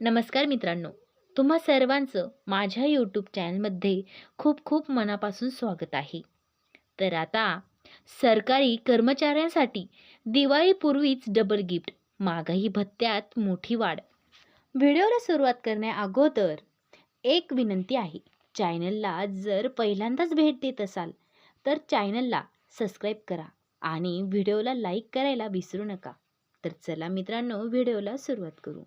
नमस्कार मित्रांनो. तुम्हा सर्वांचं माझ्या यूट्यूब चॅनलमध्ये खूप खूप मनापासून स्वागत आहे. तर आता सरकारी कर्मचाऱ्यांसाठी दिवाळीपूर्वीच डबल गिफ्ट मागही भत्त्यात मोठी वाढ. व्हिडिओला सुरुवात करण्या अगोदर एक विनंती आहे चॅनलला जर पहिल्यांदाच भेट देत असाल तर चॅनलला सबस्क्राईब करा आणि व्हिडिओला लाईक करायला विसरू नका. तर चला मित्रांनो व्हिडिओला सुरुवात करू.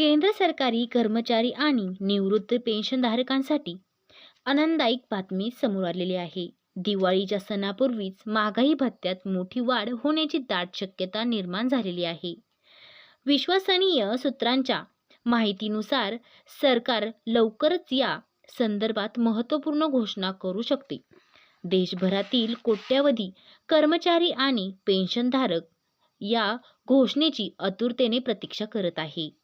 केंद्र सरकारी कर्मचारी आणि निवृत्त पेन्शनधारकांसाठी आनंददायक बातमी समोर आलेली आहे. दिवाळीच्या सणापूर्वीच महागाई भत्त्यात मोठी वाढ होण्याची दाट शक्यता निर्माण झालेली आहे. विश्वसनीय सूत्रांच्या माहितीनुसार सरकार लवकरच या संदर्भात महत्त्वपूर्ण घोषणा करू शकते. देशभरातील कोट्यावधी कर्मचारी आणि पेन्शनधारक या घोषणेची आतुरतेने प्रतीक्षा करत आहे.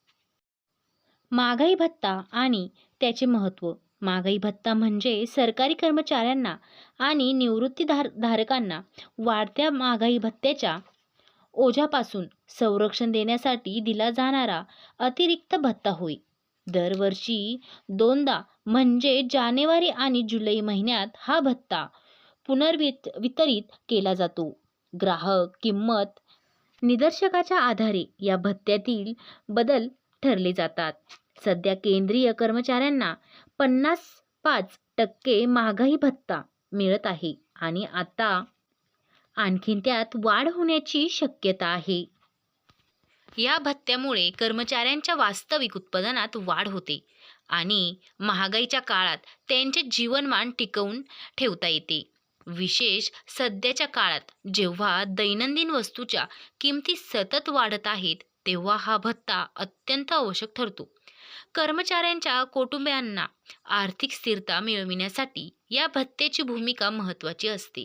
महागाई भत्ता आणि त्याचे महत्त्व महागाई भत्ता म्हणजे सरकारी कर्मचाऱ्यांना आणि निवृत्तीधार धारकांना वाढत्या महागाई भत्त्याच्या ओझ्यापासून संरक्षण देण्यासाठी दिला जाणारा अतिरिक्त भत्ता होय. दरवर्षी दोनदा म्हणजे जानेवारी आणि जुलै महिन्यात हा भत्ता पुनर्वित वितरित केला जातो. ग्राहक किंमत निदर्शकाच्या आधारे या भत्त्यातील बदल ठरले जातात. सध्या केंद्रीय कर्मचाऱ्यांना पन्नास पाच टक्के महागाई भत्ता मिळत आहे आणि आता आणखीन त्यात वाढ होण्याची शक्यता आहे. या भत्त्यामुळे कर्मचाऱ्यांच्या वास्तविक उत्पादनात वाढ होते आणि महागाईच्या काळात त्यांचे जीवनमान टिकवून ठेवता येते. विशेष सध्याच्या काळात जेव्हा दैनंदिन वस्तूच्या किमती सतत वाढत आहेत तेव्हा हा भत्ता अत्यंत आवश्यक ठरतो. कर्मचाऱ्यांच्या कुटुंबियांना आर्थिक स्थिरता मिळविण्यासाठी या भत्त्याची भूमिका महत्त्वाची असते.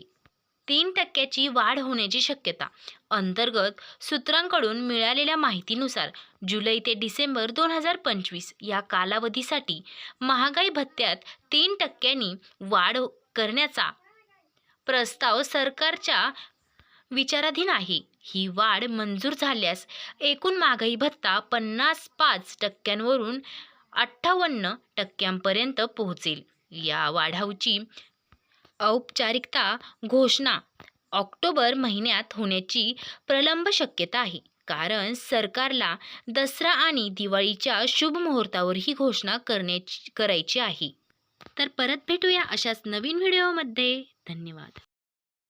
तीन टक्क्याची वाढ होण्याची शक्यता. अंतर्गत सूत्रांकडून मिळालेल्या माहितीनुसार जुलै ते डिसेंबर दोन हजार पंचवीस या कालावधीसाठी महागाई भत्त्यात तीन टक्क्यांनी वाढ करण्याचा प्रस्ताव सरकारच्या विचाराधीन आहे. ही वाढ मंजूर झाल्यास एकूण महागाई भत्ता पन्नास पाच टक्क्यांवरून अठ्ठावन्न टक्क्यांपर्यंत पोहोचेल. या वाढावची औपचारिकता घोषणा ऑक्टोबर महिन्यात होण्याची प्रलंब शक्यता आहे. कारण सरकारला दसरा आणि दिवाळीच्या शुभ मुहूर्तावर ही घोषणा करण्याची करायची आहे. तर परत भेटूया अशाच नवीन व्हिडिओमध्ये. धन्यवाद.